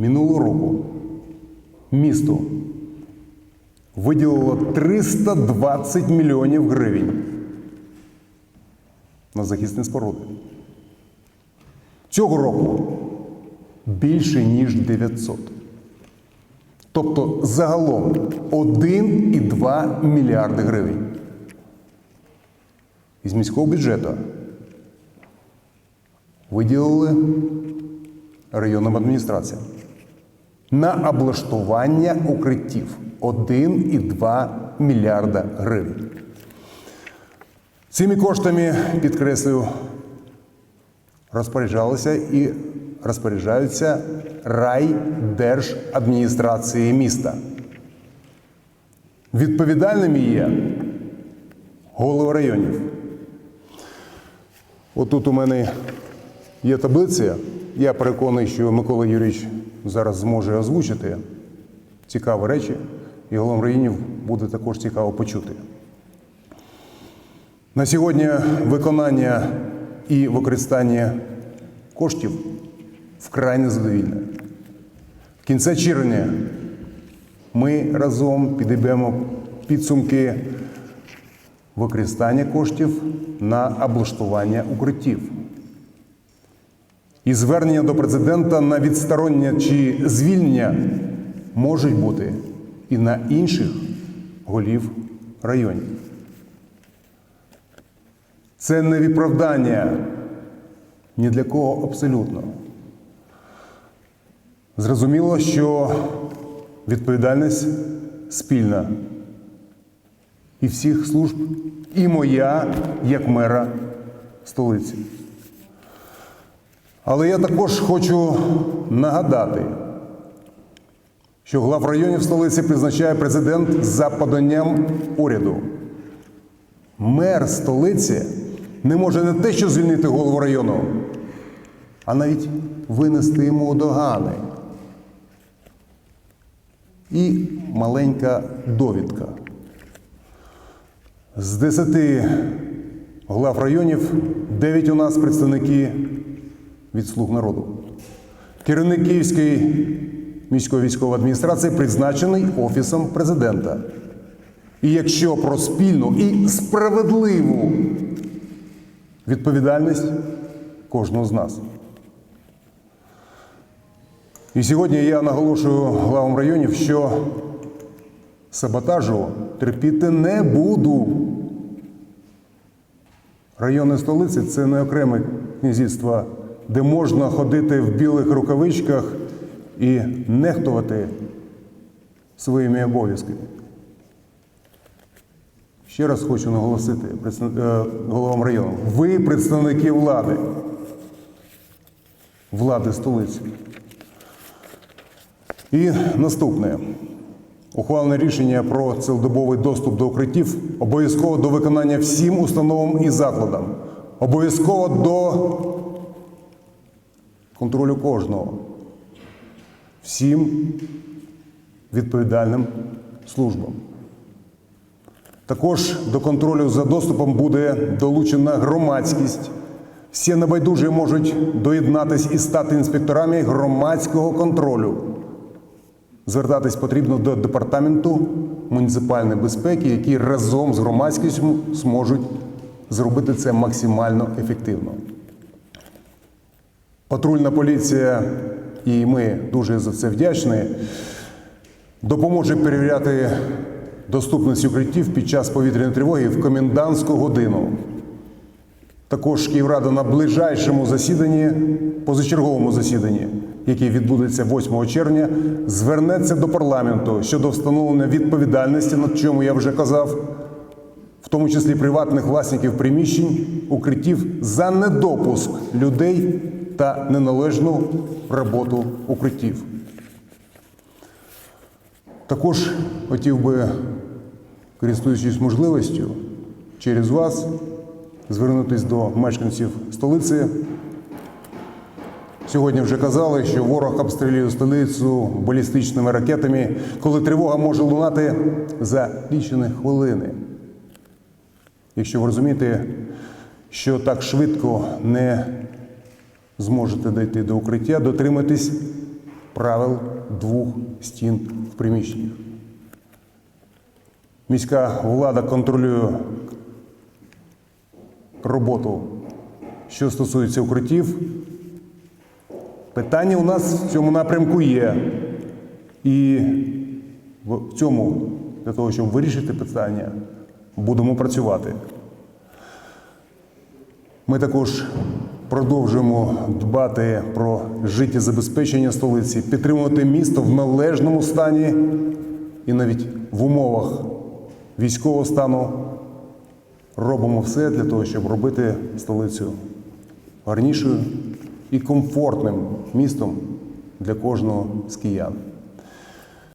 Минулого року місто виділило 320 мільйонів гривень на захисні споруди. Цього року більше ніж 900. Тобто загалом 1,2 мільярди гривень. Із міського бюджету виділили районним адміністраціям на облаштування укриттів 1,2 мільярда гривень. Цими коштами, підкреслюю, розпоряджалися і розпоряджаються райдержадміністрації міста. Відповідальними є голови районів. Отут у мене є таблиця. Я переконаний, що Микола Юрійович зараз зможе озвучити цікаві речі, і головам районів буде також цікаво почути. На сьогодні виконання і використання коштів вкрай незадовільне. В кінці червня ми разом підіб'ємо підсумки використання коштів на облаштування укриттів. І звернення до президента на відсторонення чи звільнення можуть бути і на інших голів районів. Це не виправдання ні для кого абсолютно. Зрозуміло, що відповідальність спільна і всіх служб, і моя як мера столиці. Але я також хочу нагадати, що глав районів столиці призначає президент за поданням уряду. Мер столиці не може не те, що звільнити голову району, а навіть винести йому догани. І маленька довідка. З 10 глав районів 9 у нас представники від слуг народу. Керівник Київської міської військової адміністрації призначений Офісом президента. І якщо про спільну і справедливу відповідальність кожного з нас. І сьогодні я наголошую главам районів, що саботажу терпіти не буду. Райони столиці це не окреме князівство, де можна ходити в білих рукавичках і нехтувати своїми обов'язками. Ще раз хочу наголосити е, головам району. Ви представники влади, влади столиці. І наступне. Ухвалене рішення про цілодобовий доступ до укриттів обов'язково до виконання всім установам і закладам. Обов'язково до контролю кожного. Всім відповідальним службам. Також до контролю за доступом буде долучена громадськість. Всі небайдужі можуть доєднатись і стати інспекторами громадського контролю. Звертатись потрібно до департаменту муніципальної безпеки, які разом з громадськістю зможуть зробити це максимально ефективно. Патрульна поліція, і ми дуже за це вдячні, допоможе перевіряти доступність укриттів під час повітряної тривоги в комендантську годину. Також Київрада на ближайшому засіданні, позачерговому засіданні, яке відбудеться 8 червня, звернеться до парламенту щодо встановлення відповідальності, над чому я вже казав, в тому числі приватних власників приміщень, укриттів за недопуск людей та неналежну роботу укриттів. Також хотів би, користуючись можливістю, через вас звернутися до мешканців столиці. Сьогодні вже казали, що ворог обстрілює столицю балістичними ракетами, коли тривога може лунати за лічені хвилини. Якщо ви розумієте, що так швидко не зможете дійти до укриття, дотримайтесь правил двох стін в приміщеннях. Міська влада контролює роботу, що стосується укриттів. Питання у нас в цьому напрямку є. І в цьому, для того, щоб вирішити питання, будемо працювати. Ми також продовжуємо дбати про життєзабезпечення столиці, підтримувати місто в належному стані і навіть в умовах військового стану робимо все для того, щоб робити столицю гарнішою і комфортним містом для кожного з киян.